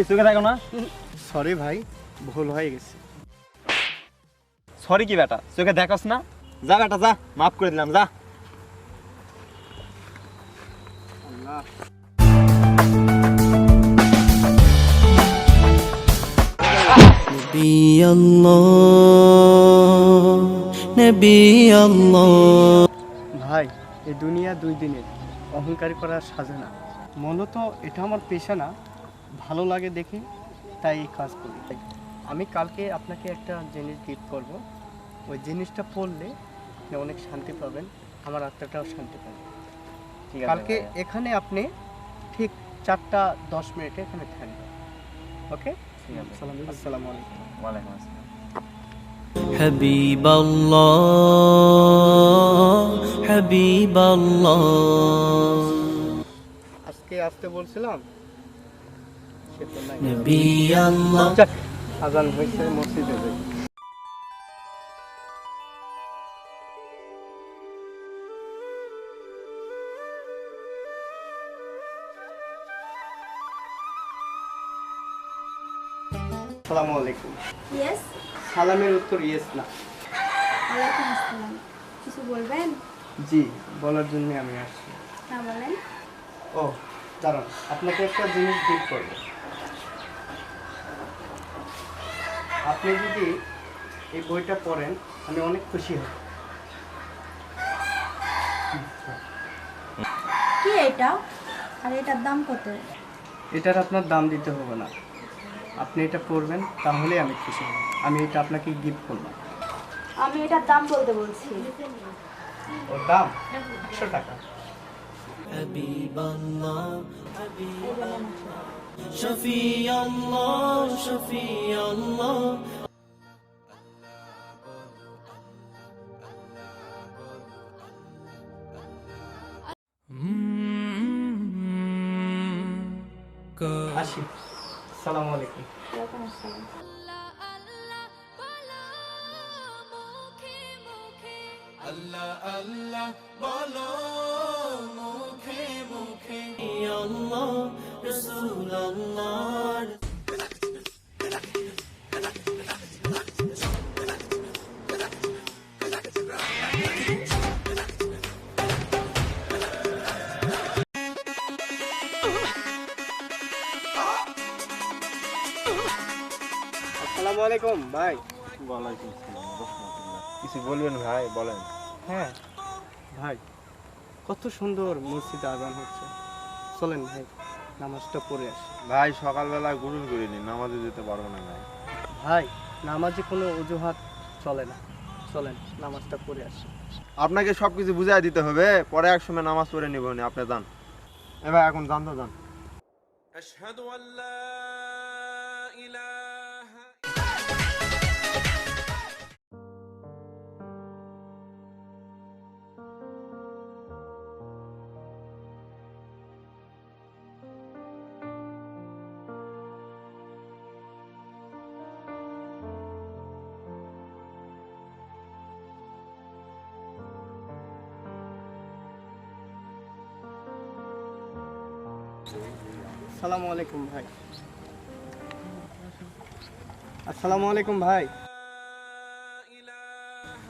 এই চোখে থাকো না। সরি ভাই ভুল হয়ে গেছে। সরি কি বেটা চোখে দেখাস না? যা বেটা যা মাফ করে দিলাম যা। ভাই এই দুনিয়া দুই দিনের। অহংকারী করার সাজে না। মূলত এটা আমার পেশা না। ভালো লাগে দেখে তাই এই কাজ করি আমি কালকে আপনাকে একটা জিনিস গিফট করব ওই জিনিসটা পড়লে আপনি অনেক শান্তি পাবেন আমার আত্মাটাও শান্তি পাবে ঠিক আছে কালকে ভাইয়া। এখানে আপনি ঠিক চারটা দশ মিনিটে এখানে থাকবেন ওকে ঠিক আছে। আসসালামু আলাইকুম ওয়ালাইকুম আসসালাম حبيب الله حبيب الله আজকে আসতে বলছিলাম আজান হয়েছে মসজিদে যাই। আসসালামু আলাইকুম। ইয়েস সালামের উত্তর ইয়েস না। ওয়ালাইকুম আসসালাম। কিছু বলবেন? জি বলার জন্য আমি আসছি। বলেন। ও দাঁড়ান। আপনাকে একটা জিনিস গিফট করব। আপনি যদি এই বইটা পড়েন আমি অনেক খুশি হব কি এটা? আর এটার দাম কত? এটার আপনার দাম দিতে হবে না। আপনি এটা পড়বেন তাহলে আমি খুশি হব। আমি এটা আপনাকে গিফট করলাম আমি এটার দাম বলতে বলছি। ওর দাম? একশো টাকা। শফি আল্লাহ শফি আল্লাহ আল্লাহ আল্লাহ বলো মুখে মুখে। রসুল্লাহ আসসালামু আলাইকুম ভাই। কিছু বলবেন ভাই বলেন। হ্যাঁ ভাই কত সুন্দর মসজিদ আজান হচ্ছে। চলেন ভাই। নামাজটা পড়ে আসি। ভাই সকালবেলা গুরুল করে নি নামাজে যেতে পারব না ভাই। ভাই নামাজে কোনো অজুহাত চলে না। চলেন নামাজটা পড়ে আসি। আপনাকে সব কিছু বুঝাই দিতে হবে পরে এক সময় নামাজ পড়ে নিবেন আপনি যান। এবার এখন যান তো যান। আল্লাহ আসসালামু আলাইকুম ভাই। আসসালামু আলাইকুম ভাই।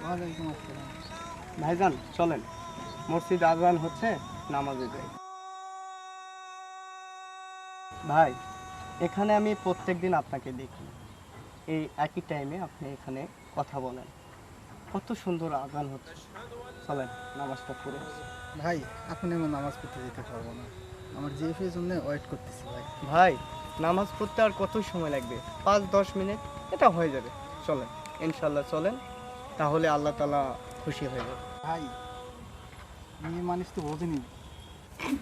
ওয়ালাইকুম আসসালাম। ভাইজান চলেন। মসজিদ আজান হচ্ছে নামাজে যাই। ভাই এখানে আমি প্রত্যেকদিন আপনাকে দেখি। এই একই টাইমে আপনি এখানে কথা বলেন। কত সুন্দর আজান হচ্ছে। চলেন নামাজটা পড়ে ভাই এখন আমি নামাজ পড়তে যেতে পারব না। আমার জিএফ এর জন্য ওয়েট করতেছি ভাই। ভাই নামাজ পড়তে আর কত সময় লাগবে? পাঁচ দশ মিনিট এটা হয়ে যাবে। চলেন ইনশাল্লাহ চলেন তাহলে আল্লাহ তালা খুশি হয়ে যাবে। ভাই মেয়ে মানুষ তো বোঝেনি।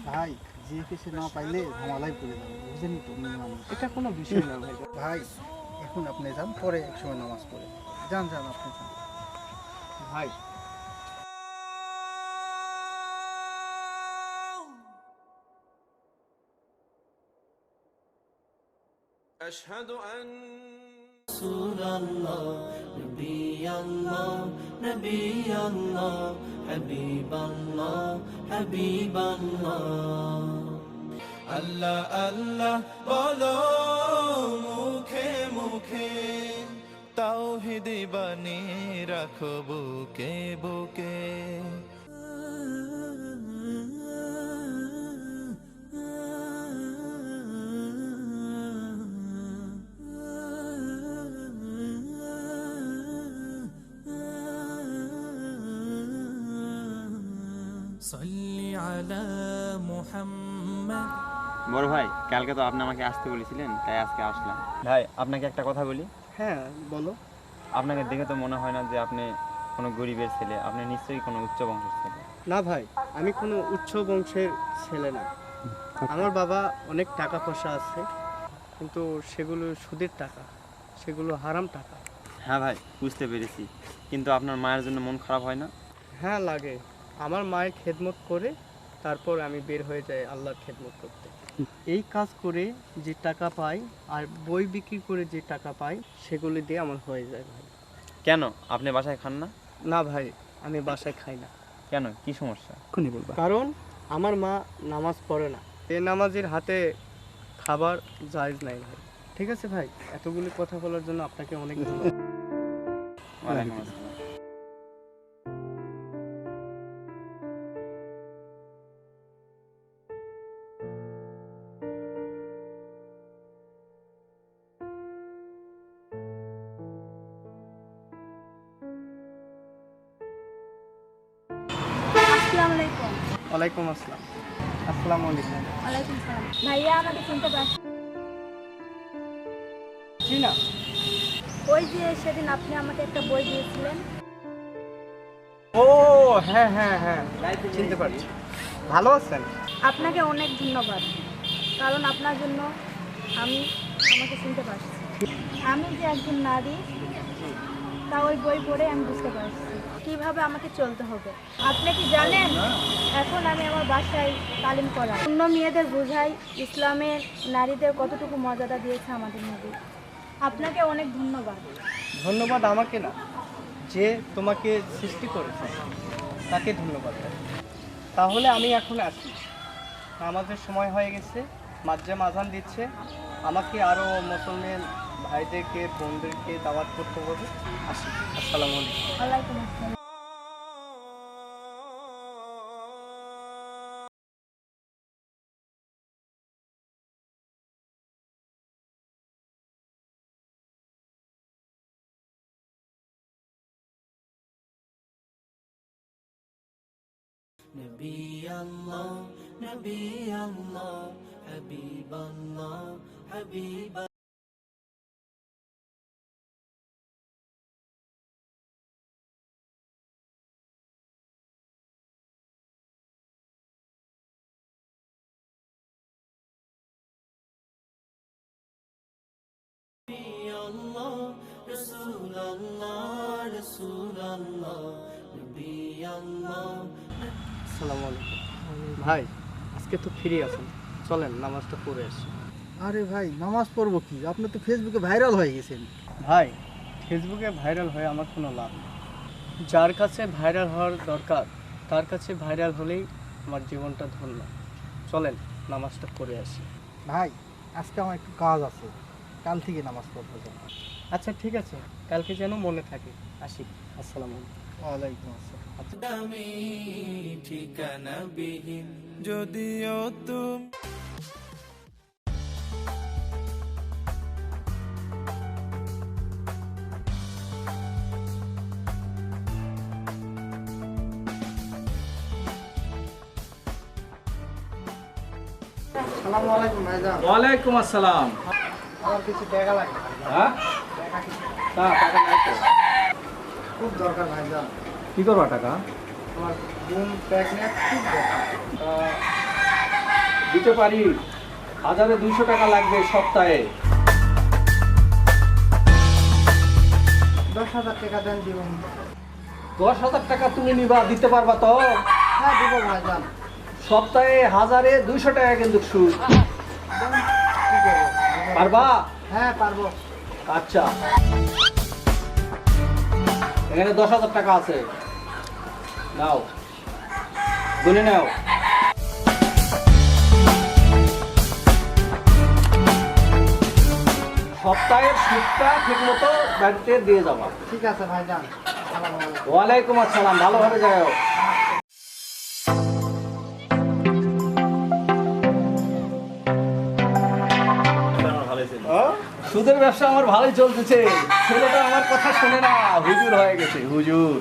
ভাই জিএফ এসে না পাইলে ঝামেলায় পড়ে যাবে বুঝেনি তো মেয়ে মানুষ। এটা কোনো বিষয় না ভাই। ভাই এখন আপনি যান পরে এক সময় নামাজ পড়ে। যান যান আপনি যান। ভাই أشهد أن رسول الله نبي الله نبي الله حبيب الله حبيب الله আল্লাহ আল্লাহ বলো মুখে মুখে তাওহিদি বাণী রাখো বুকে বুকে বড় ভাই কালকে তো আপনি আমাকে আসতে বলেছিলেন তাই আজকে আসলাম। ভাই আপনাকে একটা কথা বলি? হ্যাঁ বলো। আপনাকে দেখে তো মনে হয় না যে আপনি কোনো গরিবের ছেলে আপনি নিশ্চয়ই কোনো উচ্চ বংশের ছেলে। না ভাই আমি কোনো উচ্চ বংশের ছেলে না। আমার বাবা অনেক টাকা পয়সা আছে কিন্তু সেগুলো সুদের টাকা সেগুলো হারাম টাকা। হ্যাঁ ভাই বুঝতে পেরেছি। কিন্তু আপনার মায়ের জন্য মন খারাপ হয় না? হ্যাঁ লাগে। আমার মায়ের খেদমত করে তারপর আমি বের হয়ে যাই আল্লাহর খেদমত করতে। এই কাজ করে যে টাকা পাই আর বই বিক্রি করে যে টাকা পাই সেগুলি দিয়ে আমার হয়ে যায় ভাই। কেন? আপনি বাসায় খান না? না ভাই আমি বাসায় খাই না। কেন? কি সমস্যা? বলব। কারণ আমার মা নামাজ পড়ে না। এ নামাজের হাতে খাবার জায়জ নাই ভাই। ঠিক আছে ভাই এতগুলি কথা বলার জন্য আপনাকে অনেক ধন্যবাদ। ওয়ালাইকুম আসসালাম। আসসালামু আলাইকুম। ওয়ালাইকুম সালাম। ভাইয়া আমাকে চিনতে পারছেন জি না ওই যে সেদিন আপনি আমাকে একটা বই দিয়েছিলেন। ও হ্যাঁ হ্যাঁ হ্যাঁ চিনতে পারছি। ভালো আছেন? আপনাকে অনেক ধন্যবাদ। কারণ আপনার জন্য আমি আমাকে চিনতে পারছি। আমি যে একজন নারী তা ওই বই পড়ে আমি বুঝতে পারছি। কীভাবে আমাকে চলতে হবে? আপনি কি জানেন? এখন আমি আমার বাসায় তালিম করা। অন্য মেয়েদের বোঝাই ইসলামের নারীদের কতটুকু মর্যাদা দিয়েছে আমাদের নবী। আপনাকে অনেক ধন্যবাদ। ধন্যবাদ আমাকে না যে তোমাকে সৃষ্টি করেছে তাকে ধন্যবাদ। তাহলে আমি এখন আসি আমাদের সময় হয়ে গেছে মাঝে মাঝান দিচ্ছে। আমাকে আরও মুসলমান ভাইদেরকে বোনদেরকে দাওয়াত করতে হবে আসি আসসালামু আলাইকুম ওয়ালাইকুম আসসালাম نبي الله نبي الله حبيب الله حبيب ভাই আজকে তো ফিরে আছেন। চলেন নামাজটা পড়ে আসি। আরে ভাই নামাজ পড়ব কি? আপনি তো ফেসবুকে ভাইরাল হয়ে গেছেন। ভাই ফেসবুকে ভাইরাল হয়ে আমার কোনো লাভ নেই। যার কাছে ভাইরাল হওয়ার দরকার তার কাছে ভাইরাল হলেই আমার জীবনটা ধন্য। চলেন নামাজটা পড়ে আসি। ভাই আজকে আমার একটু কাজ আছে। কাল থেকে নামাজ পড়ব। আচ্ছা ঠিক আছে। কালকে যেন মনে থাকে। আসি। আসসালামু আলাইকুম। দামি ঠিকানা বিহীন। যদিও তুমি আসসালামু আলাইকুম ভাইজান। ওয়ালাইকুম আসসালাম। আমার কিছু টাকা লাগে হ্যাঁ? তা টাকা নাই তো খুব দরকার ভাইজান কি করবা টাকা? আমার বোন প্রেগনেন্ট খুব দরকার। তা দিতে পারি। হাজারে দুইশো টাকা লাগবে সপ্তাহে। দশ হাজার টাকা দেন দিব দশ হাজার টাকা তুমি নিবা দিতে পারবা তো? হ্যাঁ দিব ভাইজান সপ্তাহে হাজারে দুইশো টাকা কিন্তু সুদ। পারবা? হ্যাঁ পারব। আচ্ছা। এখানে দশ হাজার টাকা আছে। নাও। বলে নাও। সপ্তাহের সুদটা ঠিক মতো বাড়িতে দিয়ে যাবা। ঠিক আছে ভাই যান ওয়ালাইকুম আসসালাম। ভালোভাবে যাও সুদের ব্যবসা আমার ভালোই চলতেছে। ছেলেটা আমার কথা শোনে না। হুজুর হয়ে গেছে, হুজুর।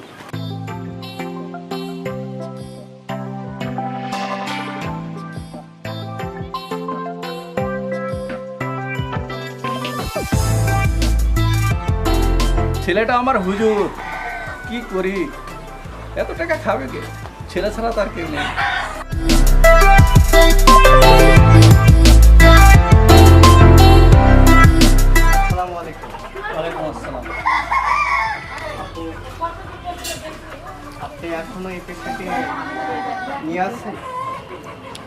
ছেলেটা আমার হুজুর। কি করি? এত টাকা খাবে কে? ছেলে ছাড়া তার কেউ নেই। এখনও এই পেশাকে নিয়ে আসছেন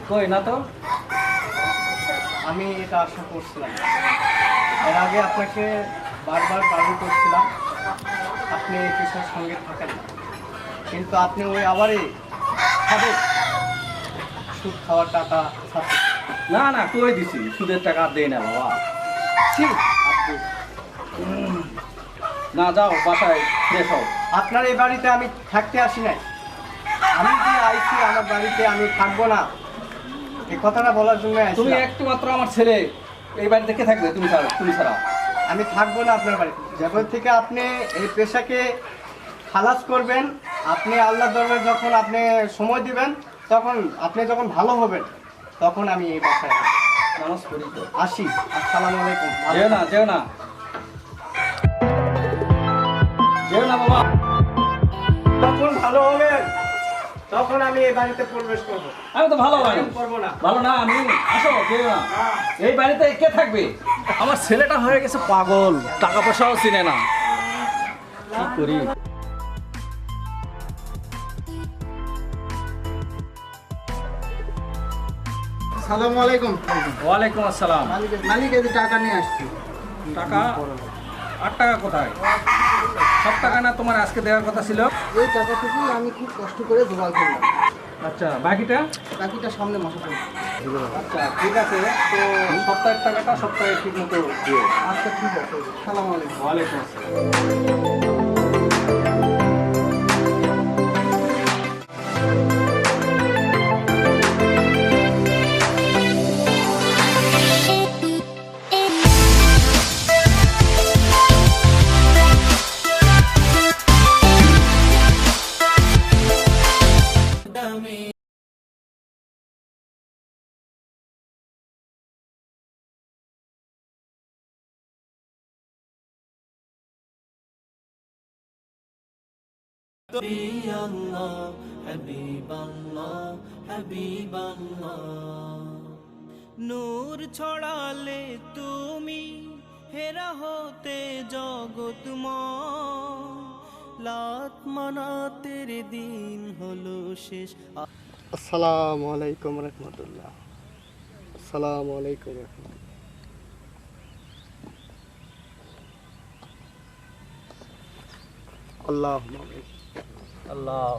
কই না তো? আমি এটা আশা করছিলাম। এর আগে আপনাকে বারবার বারণ করছিলাম আপনি এই পেশার সঙ্গে থাকেন কিন্তু আপনি ওই আবারই খাবেন। সুদ খাওয়ার টাকা না না কই দিছি? সুদের টাকা দেই না বাবা। ছি, আপনি। না যাও বাসায় ফ্রেশ হও। আপনার এই বাড়িতে আমি থাকতে আসি নাই। আমি যে আইছি আমার বাড়িতে আমি থাকব না। এই কথাটা বলার জন্য তুমি। একটু মাত্র আমার ছেলে এই বাড়িতে কে থাকবে তুমি ছাড়া তুমি ছাড়া? আমি থাকব না আপনার বাড়িতে। যখন থেকে আপনি এই পেশাকে খালাস করবেন আপনি আল্লাহ দরবার যখন আপনি সময় দিবেন তখন আপনি যখন ভালো হবেন তখন আমি এই বাসায় আসি। আসসালামু আলাইকুম। যেও না যেও না। যেও না বাবা। যখন ভালো হবেন তখন আমি এই বাড়িতে প্রবেশ করব। আমি তো ভালো ভাই না। ভালো না আমি আসো যেও না। এই বাড়িতে কে থাকবে? আমার ছেলেটা হয়ে গেছে পাগল টাকা পয়সাও চিনে না। কি করি? সালাম আলাইকুম। ওয়ালাইকুম আসসালাম। মালিক মালিক এই টাকা নিয়ে আসছি। টাকা? আট টাকা কোথায়? সব টাকা না তোমার আজকে দেওয়ার কথা ছিল। এই টাকাটুকু আমি খুব কষ্ট করে জোগাড় করলাম। আচ্ছা বাকিটা? বাকিটা সামনে মাসে আচ্ছা ঠিক আছে তো সপ্তাহের টাকাটা সপ্তাহে ঠিক মতো দিও। আচ্ছা ঠিক আছে। সালাম আলাইকুম। ওয়ালাইকুম আসসালাম। নূর ছড়ালে তুমি হেরা হতে জগৎ লাত মানাতের দিন হলো শেষ আসসালামু আলাইকুম রহমতুল্লাহ আসসালামু আলাইকুম রহমতুল্লাহ আল্লাহ আল্লাহ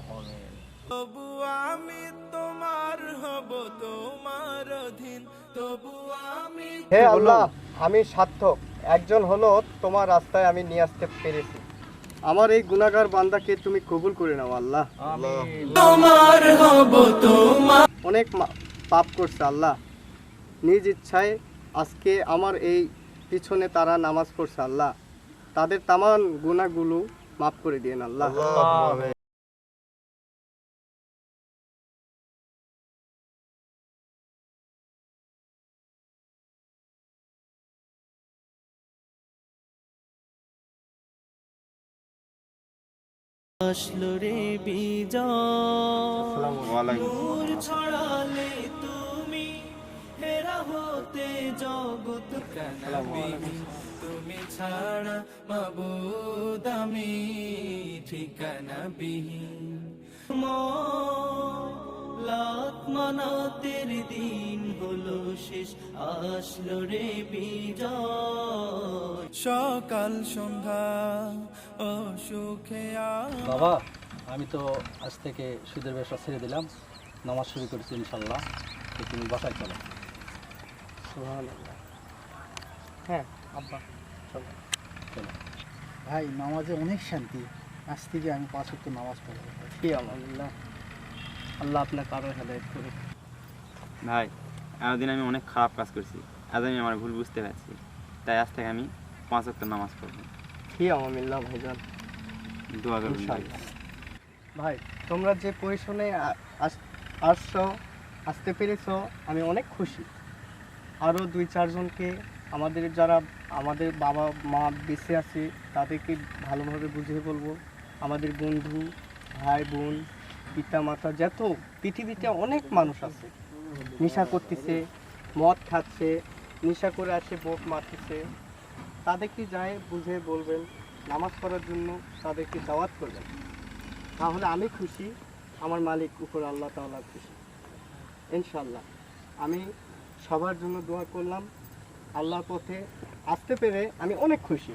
তবু আমি তোমার হব তোমার অধীন তবু আমি হে আল্লাহ আমি সার্থক। একজন হলো তোমার রাস্তায় আমি নিয়ে আসতে পেরেছি। আমার এই গুনাহগার বান্দাকে তুমি কবুল করে নাও আল্লাহ। তোমার হব তোমার অনেক পাপ করছে আল্লাহ। নিজ ইচ্ছায় আজকে আমার এই পিছনে তারা নামাজ পড়ছে আল্লাহ। তাদের তামান গুনাহগুলো মাফ করে দিয়েন আল্লাহ। আসলো রে বিজয়। ছড়ালে তুমি হেরা হতে জগৎ তুমি ছাড়া মাবুদ আমি ঠিকানা বিহীন লাত মানাতের দিন হলো শেষ। আসলো রে বিজয়। সকাল সন্ধ্যা ও সুখে বাবা আমি তো আজ থেকে সুদের ব্যবসা ছেড়ে দিলাম। নামাজ শুরু করেছি ইনশাল্লাহ তো তুমি বাসায় চলো। হ্যাঁ আব্বা চলো। ভাই নামাজে অনেক শান্তি। আজ থেকে আমি পাঁচ নামাজ পড়ব আলহামদুলিল্লাহ আল্লাহ আপনাকে আরও হেদায়ত করুক। ভাই এতদিন আমি অনেক খারাপ কাজ করছি। আজ আমি আমার ভুল বুঝতে পারছি। তাই আজ থেকে আমি পাঁচ ওয়াক্ত নামাজ পড়ব। কি আলহামদুলিল্লাহ ভাইজান। দোয়া করবেন ভাই। ভাই তোমরা যে পজিশনে আসছো আসতে পেরেছ আমি অনেক খুশি। আরও দুই চারজনকে আমাদের যারা আমাদের বাবা মা বেঁচে আছে তাদেরকে ভালোভাবে বুঝিয়ে বলব। আমাদের বন্ধু ভাই বোন পিতা মাতা যত পৃথিবীতে অনেক মানুষ আছে। নেশা করতেছে, মদ খাচ্ছে, নেশা করে আসে বোক মারতেছে। তাদেরকে যায়, বুঝে, বলবেন, নামাজ পড়ার জন্য তাদেরকে দাওয়াত করবেন। তাহলে আমি খুশি, আমার মালিক উপর আল্লাহ তাআলা খুশি। ইনশাল্লাহ আমি সবার জন্য দোয়া করলাম। আল্লাহর পথে আসতে পেরে আমি অনেক খুশি।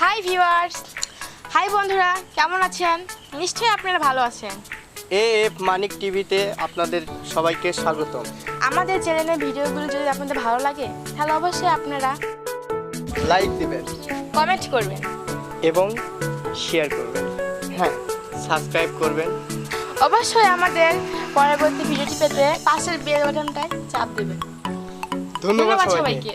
হাই ভিউয়ার্স হাই বন্ধুরা। কেমন আছেন? নিশ্চয়ই আপনারা ভালো আছেন। এ এফ মানিক টিভিতে আপনাদের সবাইকে স্বাগতম। আমাদের চ্যানেলের ভিডিওগুলো যদি আপনাদের ভালো লাগে তাহলে অবশ্যই আপনারা লাইক দিবেন। কমেন্ট করবেন। এবং শেয়ার করবেন। হ্যাঁ সাবস্ক্রাইব করবেন। অবশ্যই আমাদের পরবর্তী ভিডিওটি পেতে পাশের বেল বাটনটায় চাপ দেবেন। ধন্যবাদ সবাইকে।